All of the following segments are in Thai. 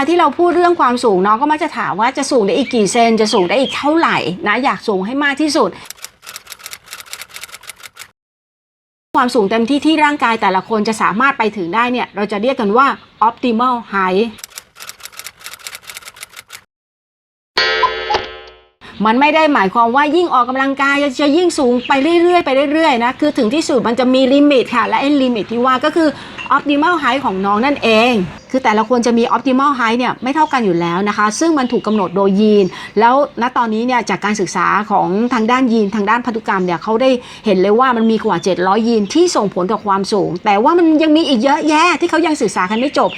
าที่เราพูดเรื่องความสูงน้องก็มักจะถามว่าจะสูงได้อีกกี่เซนจะสูงได้อีกเท่าไหร่นะอยากสูงให้มากที่สุด ความสูงเต็มที่ที่ร่างกายแต่ละคนจะสามารถไปถึงได้เนี่ยเราจะเรียกกันว่า optimal height มันไม่ได้หมายความว่ายิ่งออกกำลังกายจะยิ่งสูงไปเรื่อยๆไปเรื่อยๆนะคือถึงที่สุดมันจะมีลิมิตค่ะ และไอ้ลิมิตที่ว่าก็คือ optimal height ของน้องนั่นเอง คือแต่ละคนจะมี optimal height เนี่ยไม่เท่ากันอยู่แล้วนะคะ ซึ่งมันถูกกำหนดโดยยีน แล้วณตอนนี้เนี่ยจากการศึกษาของทางด้านยีน ทางด้านพันธุกรรมเนี่ยเขาได้เห็นเลยว่ามันมีกว่า 700 ยีนที่ส่งผลต่อความสูง แต่ว่ามันยังมีอีกเยอะแยะที่เขายังศึกษากันไม่จบ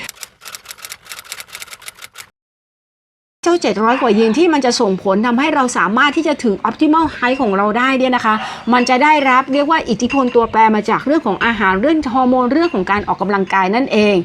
เจ้า 700 กว่ายีนที่มันจะส่งผลทำให้เราสามารถที่จะถึง optimal height ของเราได้เนี่ยนะคะ มันจะได้รับเรียกว่าอิทธิพลตัวแปรมาจากเรื่องของอาหารเรื่องฮอร์โมนเรื่องของการออกกำลังกายนั่นเอง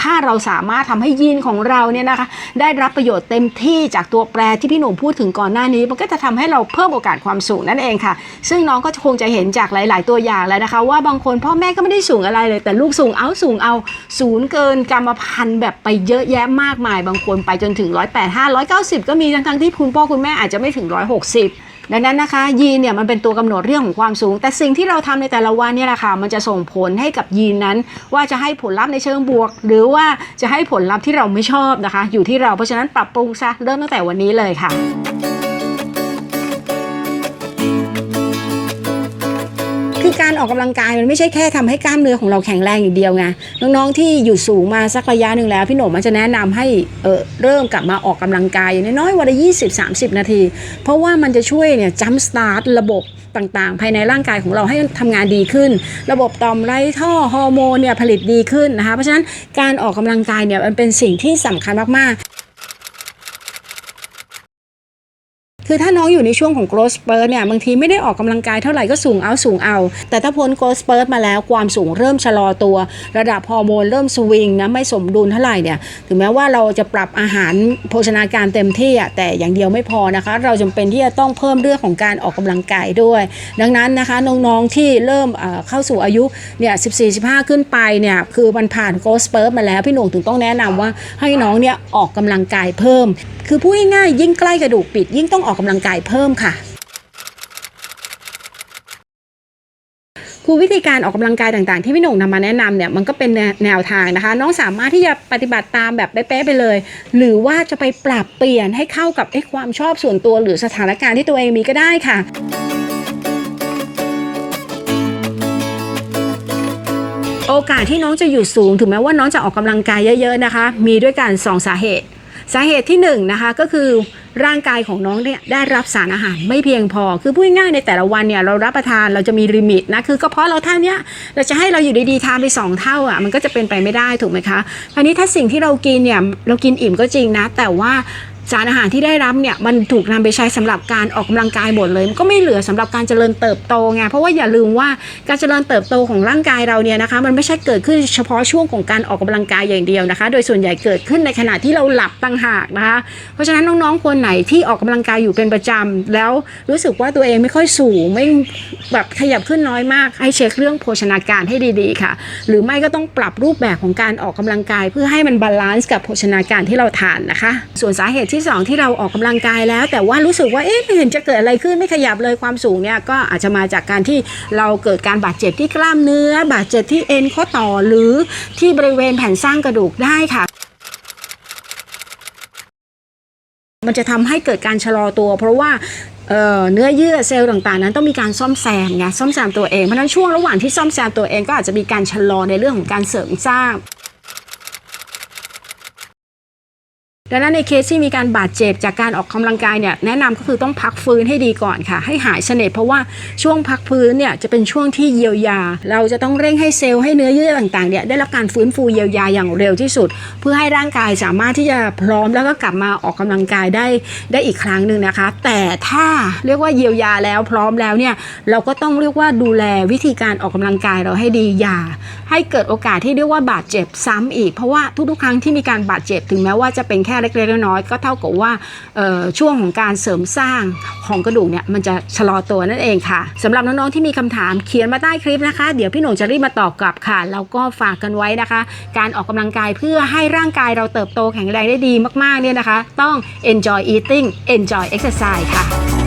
ถ้า เราสามารถทำให้ยีนของเราเนี่ยนะคะ ได้รับประโยชน์เต็มที่จากตัวแปรที่พี่หนุ่มพูดถึงก่อนหน้านี้ มันก็จะทำให้เราเพิ่มโอกาสความสูงนั่นเองค่ะ ซึ่งน้องก็คงจะเห็นจากหลาย ๆ ตัวอย่างแล้วนะคะ ว่าบางคนพ่อแม่ก็ไม่ได้สูงอะไรเลย แต่ลูกสูงเอาสูงเอาสูงเกินกรรมพันธุ์แบบไปเยอะแยะมากมาย บางคนไปจนถึง185 190 ก็มีทั้งๆที่คุณพ่อคุณแม่อาจจะไม่ถึง 160 ดังนั้นนะคะยีนเนี่ยมันเป็นตัวกำหนดเรื่องของความสูง แต่สิ่งที่เราทำในแต่ละวันเนี่ยแหละค่ะมันจะส่งผลให้กับยีนนั้น ว่าจะให้ผลลัพธ์ในเชิงบวก หรือว่าจะให้ผลลัพธ์ที่เราไม่ชอบนะคะ อยู่ที่เราเพราะฉะนั้นปรับปรุงซะเริ่มตั้งแต่วันนี้เลยค่ะ คือการออกกำลังกายมันไม่ใช่แค่ทำให้กล้ามเนื้อของเราแข็งแรงอย่างเดียวไงน้องๆที่อยู่สูงมาสักระยะหนึ่งแล้ว พี่หนุ่มมันจะแนะนำให้เออเริ่มกลับมาออกกำลังกายอย่างน้อยๆวันละ20-30 นาที เพราะว่ามันจะช่วยเนี่ยจัมสตาร์ทระบบต่างๆ ภายในร่างกายของเราให้ทำงานดีขึ้น ระบบต่อมไร้ท่อฮอร์โมนเนี่ยผลิตดีขึ้นนะคะเพราะฉะนั้นการออกกำลังกายเนี่ยมันเป็นสิ่งที่สำคัญมากๆ คือถ้าน้องอยู่ในช่วงของ growth spurt เนี่ยบางทีไม่ได้ออกกำลังกายเท่าไหร่ก็สูงเอาสูงเอา แต่ถ้าพ้น growth spurt มาแล้วความสูงเริ่มชะลอตัว ระดับฮอร์โมนเริ่มสวิงนะไม่สมดุลเท่าไหร่เนี่ยถึงแม้ว่าเราจะปรับอาหารโภชนาการเต็มที่อะแต่อย่างเดียวไม่พอนะคะ เราจำเป็นที่จะต้องเพิ่มเรื่องของการออกกำลังกายด้วย ดังนั้นนะคะน้องๆที่เริ่มเข้าสู่อายุเนี่ย14-15 ขึ้นไปเนี่ยคือมันผ่าน growth spurt มาแล้วพี่หนุ่มถึงต้องแนะนำว่าให้น้องเนี่ยออกกำลังกายเพิ่ม คือพูดง่ายๆยิ่งใกล้กระดูกปิด ยิ่งต้องออกกำลังกายเพิ่มค่ะคือวิธีการออกกำลังกายต่างๆ ที่พี่หนุ่มนำมาแนะนำเนี่ยมันก็เป็นแนวทางนะคะ น้องสามารถที่จะปฏิบัติตามแบบเป๊ะๆไปเลย หรือว่าจะไปปรับเปลี่ยนให้เข้ากับความชอบส่วนตัวหรือสถานการณ์ที่ตัวเองมีก็ได้ค่ะโอกาสที่น้องจะอยู่สูง ถึงแม้ว่าน้องจะออกกำลังกายเยอะ ๆนะคะ มีด้วยกันสองสาเหตุ สาเหตุที่1นงนะคะก็คือร่างกายของน้องเนี่ยได้รับสารอาหารไม่เพียงพอ คือพูดง่ายในแต่ละวันเนี่ยเรารับประทานเราจะมีลิมิตนะคือกระเพาะเราเท่าเนี้ยเราจะให้เราอยู่ดีๆทานไปสองเท่าอะมันก็จะเป็นไปไม่ได้ถูกไหมคะอันนี้ถ้าสิ่งที่เรากินเนี่ยเรากินอิ่มก็จริงนะ แต่ว่า สารอาหารที่ได้รับเนี่ยมันถูกนำไปใช้สำหรับการออกกำลังกายหมดเลยมันก็ไม่เหลือสำหรับการเจริญเติบโตไงเพราะว่าอย่าลืมว่าการเจริญเติบโตของร่างกายเราเนี่ยนะคะ มันไม่ใช่เกิดขึ้นเฉพาะช่วงของการออกกำลังกายอย่างเดียวนะคะ โดยส่วนใหญ่เกิดขึ้นในขณะที่เราหลับต่างหากนะคะ เพราะฉะนั้นน้องๆคนไหนที่ออกกำลังกายอยู่เป็นประจำแล้วรู้สึกว่าตัวเองไม่ค่อยสูงไม่แบบขยับขึ้นน้อยมากให้เช็คเรื่องโภชนาการให้ดีๆค่ะ หรือไม่ก็ต้องปรับรูปแบบของการออกกำลังกาย เพื่อให้มันบาลานซ์กับโภชนาการที่เราทานนะคะ ส่วนสาเหตุที่สองที่เราออกกำลังกายแล้ว แต่ว่ารู้สึกว่าเอ๊ะไม่เห็นจะเกิดอะไรขึ้นไม่ขยับเลยความสูงเนี่ยก็อาจจะมาจากการที่เราเกิดการบาดเจ็บที่กล้ามเนื้อ บาดเจ็บที่เอ็นข้อต่อหรือที่บริเวณแผ่นสร้างกระดูกได้ค่ะมันจะทำให้เกิดการชะลอตัว เพราะว่าเเนื้อเยื่อเซลล์ต่างๆ นั้นต้องมีการซ่อมแซมไงซ่อมแซมตัวเองเพราะฉะนั้นช่วงระหว่างที่ซ่อมแซมตัวเองก็อาจจะมีการชะลอในเรื่องของการเสริมสร้าง ดังนั้นในเคสที่มีการบาดเจ็บจากการออกกำลังกายเนี่ยแนะนำก็คือต้องพักฟื้นให้ดีก่อนค่ะ ให้หายสนิทเพราะว่าช่วงพักฟื้นเนี่ยจะเป็นช่วงที่เยียวยา เราจะต้องเร่งให้เซลล์ให้เนื้อเยื่อต่างๆเนี่ยได้รับการฟื้นฟูเยียวยาอย่างเร็วที่สุด เพื่อให้ร่างกายสามารถที่จะพร้อมแล้วก็กลับมาออกกำลังกายได้ได้อีกครั้งหนึ่งนะคะ แต่ถ้าเรียกว่าเยียวยาแล้วพร้อมแล้วเนี่ยเราก็ต้องเรียกว่าดูแลวิธีการออกกำลังกายเราให้ดีอย่าให้เกิดโอกาสที่เรียกว่าบาดเจ็บซ้ำอีก เพราะว่าทุกๆ ครั้งที่มีการบาดเจ็บถึงแม้ว่าจะเป็นแค่เล็กๆน้อยๆก็เท่ากับว่าช่วงของการเสริมสร้างของกระดูกเนี่ยมันจะชะลอตัวนั่นเองค่ะสำหรับน้องๆที่มีคำถามเขียนมาใต้คลิปนะคะ เดี๋ยวพี่หนุ่มจะรีบมาตอบกลับค่ะแล้วก็ฝากกันไว้นะคะ การออกกำลังกายเพื่อให้ร่างกายเราเติบโตแข็งแรงได้ดีมากๆเนี่ยนะคะ ต้อง enjoy eating enjoy exercise ค่ะ